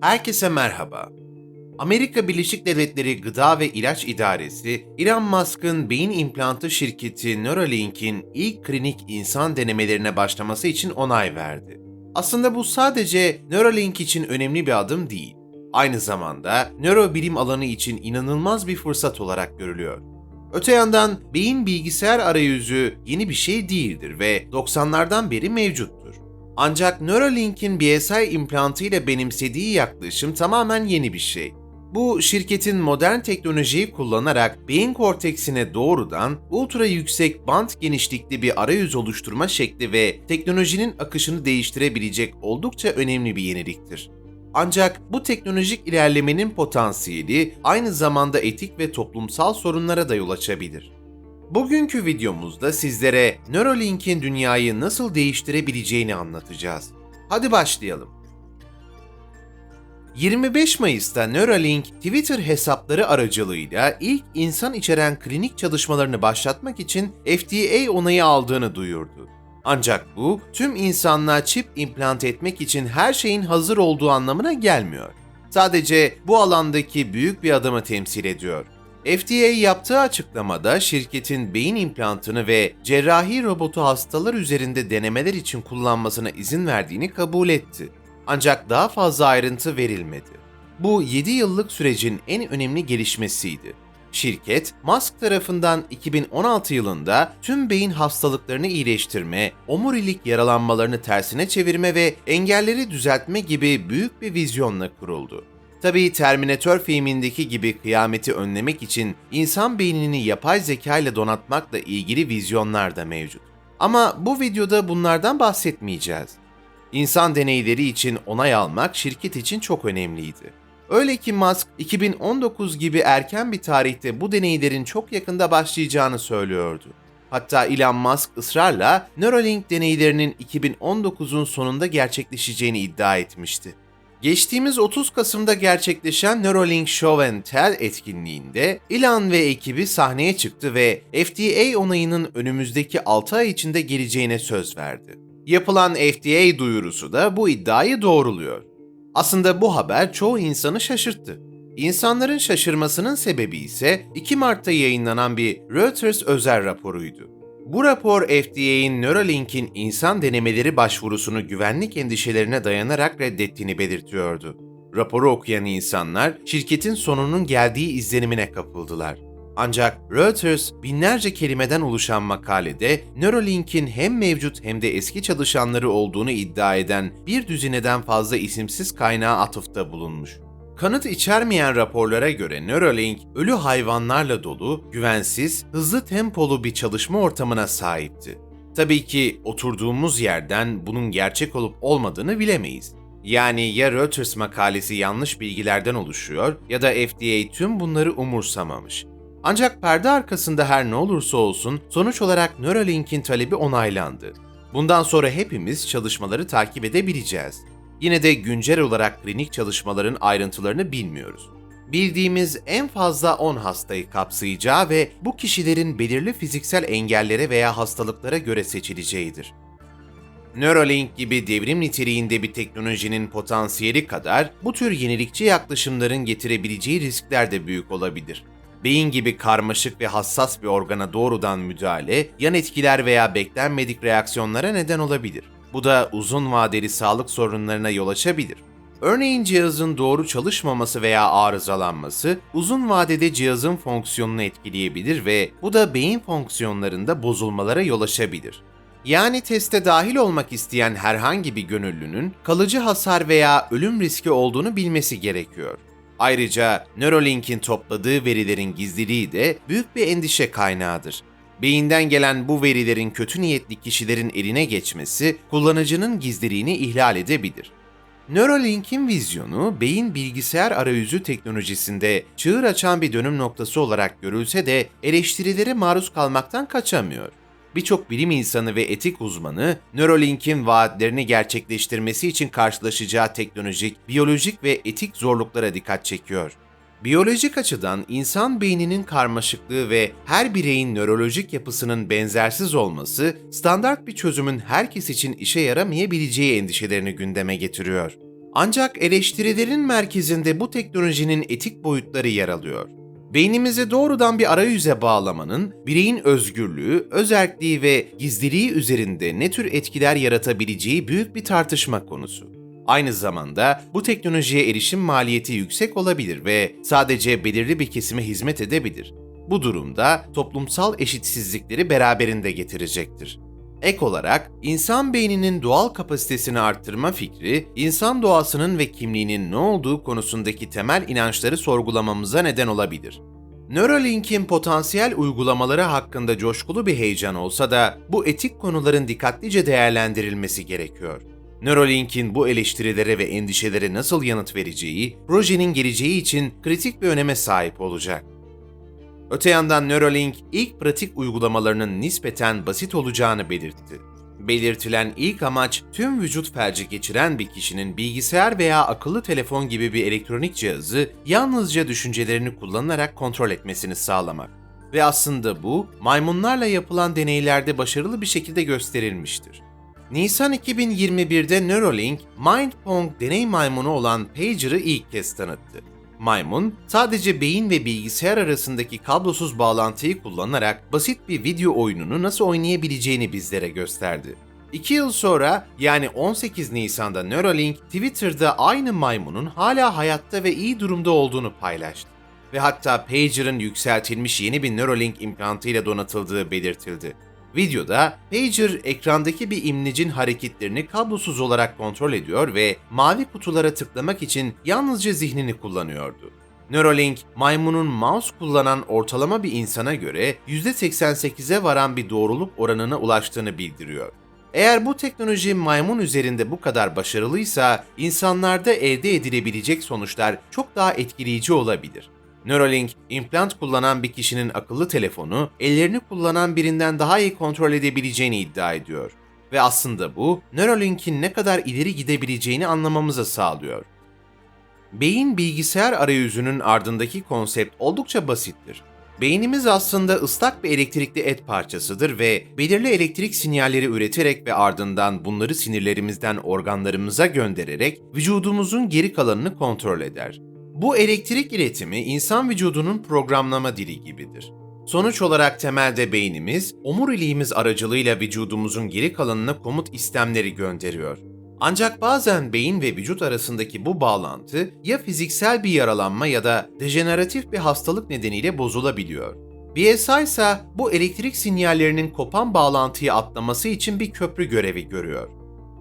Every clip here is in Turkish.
Herkese merhaba. Amerika Birleşik Devletleri Gıda ve İlaç İdaresi, Elon Musk'ın beyin implantı şirketi Neuralink'in ilk klinik insan denemelerine başlaması için onay verdi. Aslında bu sadece Neuralink için önemli bir adım değil. Aynı zamanda nörobilim alanı için inanılmaz bir fırsat olarak görülüyor. Öte yandan beyin bilgisayar arayüzü yeni bir şey değildir ve 90'lardan beri mevcuttur. Ancak Neuralink'in BSI implantı ile benimsediği yaklaşım tamamen yeni bir şey. Bu şirketin modern teknolojiyi kullanarak beyin korteksine doğrudan ultra yüksek band genişlikli bir arayüz oluşturma şekli ve teknolojinin akışını değiştirebilecek oldukça önemli bir yeniliktir. Ancak bu teknolojik ilerlemenin potansiyeli aynı zamanda etik ve toplumsal sorunlara da yol açabilir. Bugünkü videomuzda sizlere Neuralink'in dünyayı nasıl değiştirebileceğini anlatacağız. Hadi başlayalım. 25 Mayıs'ta Neuralink, Twitter hesapları aracılığıyla ilk insan içeren klinik çalışmalarını başlatmak için FDA onayı aldığını duyurdu. Ancak bu, tüm insanlığa çip implant etmek için her şeyin hazır olduğu anlamına gelmiyor. Sadece bu alandaki büyük bir adımı temsil ediyor. FDA yaptığı açıklamada şirketin beyin implantını ve cerrahi robotu hastalar üzerinde denemeler için kullanmasına izin verdiğini kabul etti. Ancak daha fazla ayrıntı verilmedi. Bu 7 yıllık sürecin en önemli gelişmesiydi. Şirket, Musk tarafından 2016 yılında tüm beyin hastalıklarını iyileştirme, omurilik yaralanmalarını tersine çevirme ve engelleri düzeltme gibi büyük bir vizyonla kuruldu. Tabii Terminator filmindeki gibi kıyameti önlemek için insan beynini yapay zeka ile donatmakla ilgili vizyonlar da mevcut. Ama bu videoda bunlardan bahsetmeyeceğiz. İnsan deneyleri için onay almak şirket için çok önemliydi. Öyle ki Musk 2019 gibi erken bir tarihte bu deneylerin çok yakında başlayacağını söylüyordu. Hatta Elon Musk ısrarla Neuralink deneylerinin 2019'un sonunda gerçekleşeceğini iddia etmişti. Geçtiğimiz 30 Kasım'da gerçekleşen Neuralink Show and Tell etkinliğinde Elon ve ekibi sahneye çıktı ve FDA onayının önümüzdeki 6 ay içinde geleceğine söz verdi. Yapılan FDA duyurusu da bu iddiayı doğruluyor. Aslında bu haber çoğu insanı şaşırttı. İnsanların şaşırmasının sebebi ise 2 Mart'ta yayınlanan bir Reuters özel raporuydu. Bu rapor FDA'in Neuralink'in insan denemeleri başvurusunu güvenlik endişelerine dayanarak reddettiğini belirtiyordu. Raporu okuyan insanlar şirketin sonunun geldiği izlenimine kapıldılar. Ancak Reuters binlerce kelimeden oluşan makalede Neuralink'in hem mevcut hem de eski çalışanları olduğunu iddia eden bir düzineden fazla isimsiz kaynağa atıfta bulunmuş. Kanıt içermeyen raporlara göre Neuralink, ölü hayvanlarla dolu, güvensiz, hızlı tempolu bir çalışma ortamına sahipti. Tabii ki oturduğumuz yerden bunun gerçek olup olmadığını bilemeyiz. Yani ya Reuters makalesi yanlış bilgilerden oluşuyor ya da FDA tüm bunları umursamamış. Ancak perde arkasında her ne olursa olsun sonuç olarak Neuralink'in talebi onaylandı. Bundan sonra hepimiz çalışmaları takip edebileceğiz. Yine de güncel olarak klinik çalışmaların ayrıntılarını bilmiyoruz. Bildiğimiz en fazla 10 hastayı kapsayacağı ve bu kişilerin belirli fiziksel engellere veya hastalıklara göre seçileceğidir. Neuralink gibi devrim niteliğinde bir teknolojinin potansiyeli kadar bu tür yenilikçi yaklaşımların getirebileceği riskler de büyük olabilir. Beyin gibi karmaşık ve hassas bir organa doğrudan müdahale, yan etkiler veya beklenmedik reaksiyonlara neden olabilir. Bu da uzun vadeli sağlık sorunlarına yol açabilir. Örneğin cihazın doğru çalışmaması veya arızalanması uzun vadede cihazın fonksiyonunu etkileyebilir ve bu da beyin fonksiyonlarında bozulmalara yol açabilir. Yani teste dahil olmak isteyen herhangi bir gönüllünün kalıcı hasar veya ölüm riski olduğunu bilmesi gerekiyor. Ayrıca Neuralink'in topladığı verilerin gizliliği de büyük bir endişe kaynağıdır. Beyinden gelen bu verilerin kötü niyetli kişilerin eline geçmesi kullanıcının gizliliğini ihlal edebilir. Neuralink'in vizyonu beyin bilgisayar arayüzü teknolojisinde çığır açan bir dönüm noktası olarak görülse de eleştirilere maruz kalmaktan kaçamıyor. Birçok bilim insanı ve etik uzmanı Neuralink'in vaatlerini gerçekleştirmesi için karşılaşacağı teknolojik, biyolojik ve etik zorluklara dikkat çekiyor. Biyolojik açıdan insan beyninin karmaşıklığı ve her bireyin nörolojik yapısının benzersiz olması standart bir çözümün herkes için işe yaramayabileceği endişelerini gündeme getiriyor. Ancak eleştirilerin merkezinde bu teknolojinin etik boyutları yer alıyor. Beynimizi doğrudan bir arayüze bağlamanın bireyin özgürlüğü, özerkliği ve gizliliği üzerinde ne tür etkiler yaratabileceği büyük bir tartışma konusu. Aynı zamanda bu teknolojiye erişim maliyeti yüksek olabilir ve sadece belirli bir kesime hizmet edebilir. Bu durumda toplumsal eşitsizlikleri beraberinde getirecektir. Ek olarak insan beyninin doğal kapasitesini arttırma fikri, insan doğasının ve kimliğinin ne olduğu konusundaki temel inançları sorgulamamıza neden olabilir. Neuralink'in potansiyel uygulamaları hakkında coşkulu bir heyecan olsa da bu etik konuların dikkatlice değerlendirilmesi gerekiyor. Neuralink'in bu eleştirilere ve endişelere nasıl yanıt vereceği, projenin geleceği için kritik bir öneme sahip olacak. Öte yandan Neuralink ilk pratik uygulamalarının nispeten basit olacağını belirtti. Belirtilen ilk amaç tüm vücut felci geçiren bir kişinin bilgisayar veya akıllı telefon gibi bir elektronik cihazı yalnızca düşüncelerini kullanarak kontrol etmesini sağlamak. Ve aslında bu maymunlarla yapılan deneylerde başarılı bir şekilde gösterilmiştir. Nisan 2021'de Neuralink, MindPong deney maymunu olan Pager'ı ilk kez tanıttı. Maymun, sadece beyin ve bilgisayar arasındaki kablosuz bağlantıyı kullanarak basit bir video oyununu nasıl oynayabileceğini bizlere gösterdi. İki yıl sonra yani 18 Nisan'da Neuralink Twitter'da aynı maymunun hala hayatta ve iyi durumda olduğunu paylaştı. Ve hatta Pager'ın yükseltilmiş yeni bir Neuralink implantıyla donatıldığı belirtildi. Videoda Pager ekrandaki bir imlecin hareketlerini kablosuz olarak kontrol ediyor ve mavi kutulara tıklamak için yalnızca zihnini kullanıyordu. Neuralink, maymunun mouse kullanan ortalama bir insana göre %88'e varan bir doğruluk oranına ulaştığını bildiriyor. Eğer bu teknoloji maymun üzerinde bu kadar başarılıysa, insanlarda elde edilebilecek sonuçlar çok daha etkileyici olabilir. Neuralink, implant kullanan bir kişinin akıllı telefonu, ellerini kullanan birinden daha iyi kontrol edebileceğini iddia ediyor. Ve aslında bu, Neuralink'in ne kadar ileri gidebileceğini anlamamıza sağlıyor. Beyin bilgisayar arayüzünün ardındaki konsept oldukça basittir. Beynimiz aslında ıslak bir elektrikli et parçasıdır ve belirli elektrik sinyalleri üreterek ve ardından bunları sinirlerimizden organlarımıza göndererek vücudumuzun geri kalanını kontrol eder. Bu elektrik iletimi insan vücudunun programlama dili gibidir. Sonuç olarak temelde beynimiz, omuriliğimiz aracılığıyla vücudumuzun geri kalanına komut istemleri gönderiyor. Ancak bazen beyin ve vücut arasındaki bu bağlantı ya fiziksel bir yaralanma ya da dejeneratif bir hastalık nedeniyle bozulabiliyor. BSI ise bu elektrik sinyallerinin kopan bağlantıyı atlaması için bir köprü görevi görüyor.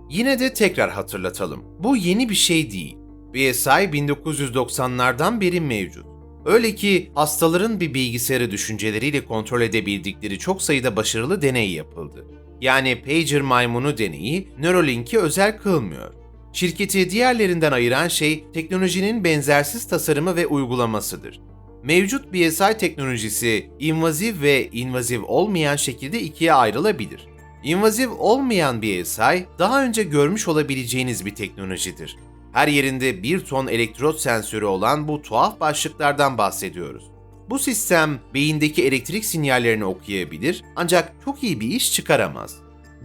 Yine de tekrar hatırlatalım. Bu yeni bir şey değil. BSI 1990'lardan beri mevcut. Öyle ki hastaların bir bilgisayarı düşünceleriyle kontrol edebildikleri çok sayıda başarılı deney yapıldı. Yani Pager maymunu deneyi Neuralink'i özel kılmıyor. Şirketi diğerlerinden ayıran şey teknolojinin benzersiz tasarımı ve uygulamasıdır. Mevcut BSI teknolojisi invaziv ve invaziv olmayan şekilde ikiye ayrılabilir. İnvaziv olmayan BSI daha önce görmüş olabileceğiniz bir teknolojidir. Her yerinde bir ton elektrot sensörü olan bu tuhaf başlıklardan bahsediyoruz. Bu sistem beyindeki elektrik sinyallerini okuyabilir ancak çok iyi bir iş çıkaramaz.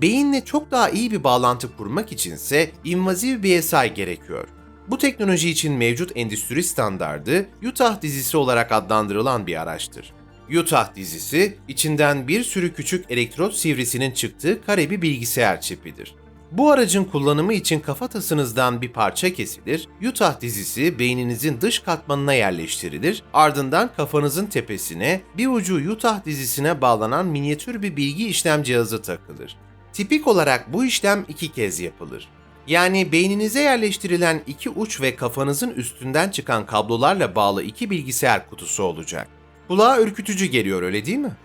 Beyinle çok daha iyi bir bağlantı kurmak içinse invaziv BSI gerekiyor. Bu teknoloji için mevcut endüstri standardı Utah dizisi olarak adlandırılan bir araçtır. Utah dizisi, içinden bir sürü küçük elektrot sivrisinin çıktığı kare bir bilgisayar çipidir. Bu aracın kullanımı için kafatasınızdan bir parça kesilir, Utah dizisi beyninizin dış katmanına yerleştirilir, ardından kafanızın tepesine bir ucu Utah dizisine bağlanan minyatür bir bilgi işlem cihazı takılır. Tipik olarak bu işlem iki kez yapılır. Yani beyninize yerleştirilen iki uç ve kafanızın üstünden çıkan kablolarla bağlı iki bilgisayar kutusu olacak. Kulağa ürkütücü geliyor öyle değil mi?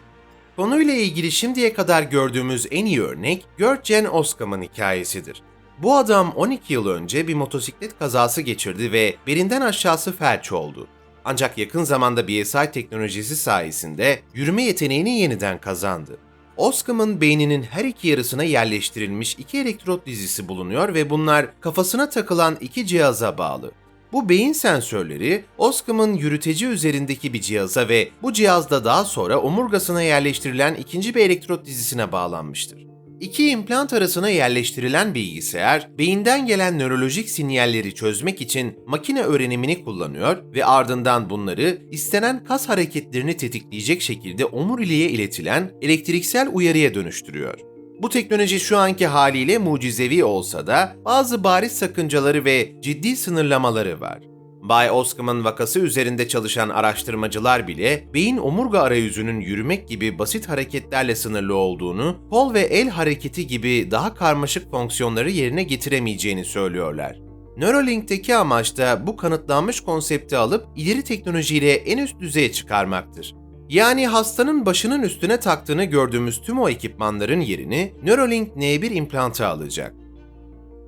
Konuyla ilgili şimdiye kadar gördüğümüz en iyi örnek Gerdjen Oskam'ın hikayesidir. Bu adam 12 yıl önce bir motosiklet kazası geçirdi ve belinden aşağısı felç oldu. Ancak yakın zamanda BSI teknolojisi sayesinde yürüme yeteneğini yeniden kazandı. Oskam'ın beyninin her iki yarısına yerleştirilmiş iki elektrot dizisi bulunuyor ve bunlar kafasına takılan iki cihaza bağlı. Bu beyin sensörleri Oscom'un yürüteci üzerindeki bir cihaza ve bu cihazda daha sonra omurgasına yerleştirilen ikinci bir elektrot dizisine bağlanmıştır. İki implant arasına yerleştirilen bilgisayar, beyinden gelen nörolojik sinyalleri çözmek için makine öğrenimini kullanıyor ve ardından bunları istenen kas hareketlerini tetikleyecek şekilde omuriliğe iletilen elektriksel uyarıya dönüştürüyor. Bu teknoloji şu anki haliyle mucizevi olsa da bazı bariz sakıncaları ve ciddi sınırlamaları var. Bay Oscom'un vakası üzerinde çalışan araştırmacılar bile beyin omurga arayüzünün yürümek gibi basit hareketlerle sınırlı olduğunu, kol ve el hareketi gibi daha karmaşık fonksiyonları yerine getiremeyeceğini söylüyorlar. Neuralink'teki amaç da bu kanıtlanmış konsepti alıp ileri teknolojiyle en üst düzeye çıkarmaktır. Yani hastanın başının üstüne taktığını gördüğümüz tüm o ekipmanların yerini Neuralink N1 implantı alacak.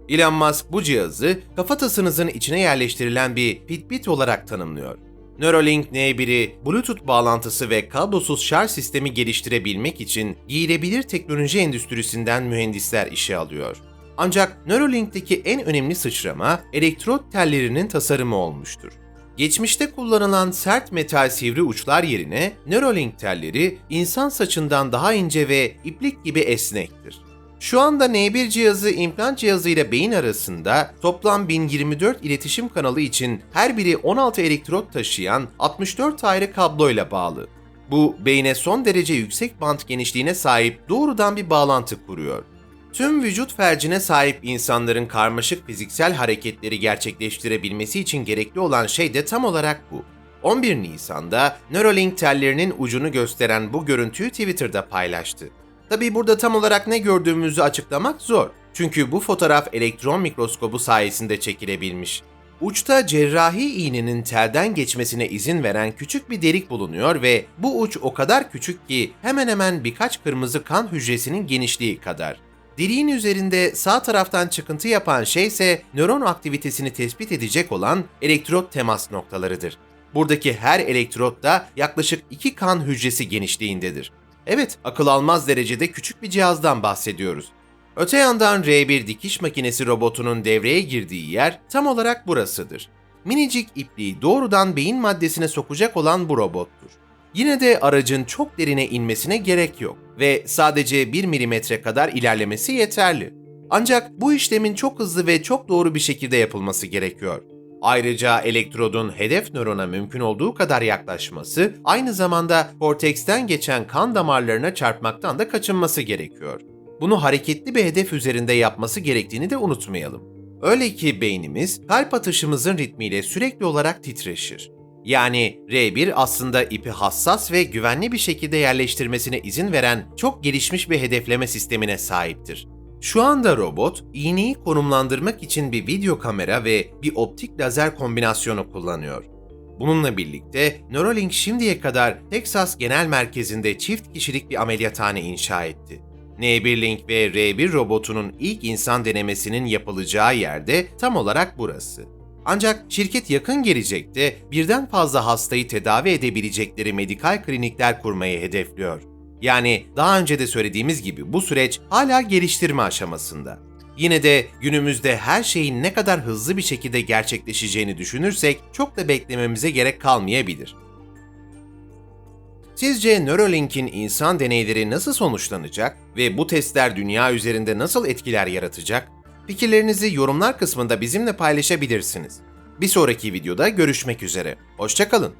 Elon Musk bu cihazı kafatasınızın içine yerleştirilen bir Fitbit olarak tanımlıyor. Neuralink N1'i Bluetooth bağlantısı ve kablosuz şarj sistemi geliştirebilmek için giyilebilir teknoloji endüstrisinden mühendisler işe alıyor. Ancak Neuralink'teki en önemli sıçrama elektrot tellerinin tasarımı olmuştur. Geçmişte kullanılan sert metal sivri uçlar yerine Neuralink telleri insan saçından daha ince ve iplik gibi esnektir. Şu anda N1 cihazı implant cihazı ile beyin arasında toplam 1024 iletişim kanalı için her biri 16 elektrot taşıyan 64 ayrı kabloyla bağlı. Bu beyne son derece yüksek bant genişliğine sahip doğrudan bir bağlantı kuruyor. Tüm vücut fercine sahip insanların karmaşık fiziksel hareketleri gerçekleştirebilmesi için gerekli olan şey de tam olarak bu. 11 Nisan'da Neuralink tellerinin ucunu gösteren bu görüntüyü Twitter'da paylaştı. Tabi burada tam olarak ne gördüğümüzü açıklamak zor. Çünkü bu fotoğraf elektron mikroskobu sayesinde çekilebilmiş. Uçta cerrahi iğnenin telden geçmesine izin veren küçük bir delik bulunuyor ve bu uç o kadar küçük ki hemen hemen birkaç kırmızı kan hücresinin genişliği kadar. Deliğin üzerinde sağ taraftan çıkıntı yapan şey ise nöron aktivitesini tespit edecek olan elektrot temas noktalarıdır. Buradaki her elektrot da yaklaşık 2 kan hücresi genişliğindedir. Evet, akıl almaz derecede küçük bir cihazdan bahsediyoruz. Öte yandan R1 dikiş makinesi robotunun devreye girdiği yer tam olarak burasıdır. Minicik ipliği doğrudan beyin maddesine sokacak olan bu robottur. Yine de aracın çok derine inmesine gerek yok ve sadece 1 milimetre kadar ilerlemesi yeterli. Ancak bu işlemin çok hızlı ve çok doğru bir şekilde yapılması gerekiyor. Ayrıca elektrodun hedef nörona mümkün olduğu kadar yaklaşması, aynı zamanda korteksten geçen kan damarlarına çarpmaktan da kaçınması gerekiyor. Bunu hareketli bir hedef üzerinde yapması gerektiğini de unutmayalım. Öyle ki beynimiz kalp atışımızın ritmiyle sürekli olarak titreşir. Yani R1 aslında ipi hassas ve güvenli bir şekilde yerleştirmesine izin veren çok gelişmiş bir hedefleme sistemine sahiptir. Şu anda robot, iğneyi konumlandırmak için bir video kamera ve bir optik lazer kombinasyonu kullanıyor. Bununla birlikte Neuralink şimdiye kadar Texas Genel Merkezi'nde çift kişilik bir ameliyathane inşa etti. N1 Link ve R1 robotunun ilk insan denemesinin yapılacağı yerde tam olarak burası. Ancak şirket yakın gelecekte birden fazla hastayı tedavi edebilecekleri medikal klinikler kurmayı hedefliyor. Yani daha önce de söylediğimiz gibi bu süreç hala geliştirme aşamasında. Yine de günümüzde her şeyin ne kadar hızlı bir şekilde gerçekleşeceğini düşünürsek çok da beklememize gerek kalmayabilir. Sizce Neuralink'in insan deneyleri nasıl sonuçlanacak ve bu testler dünya üzerinde nasıl etkiler yaratacak? Fikirlerinizi yorumlar kısmında bizimle paylaşabilirsiniz. Bir sonraki videoda görüşmek üzere. Hoşçakalın.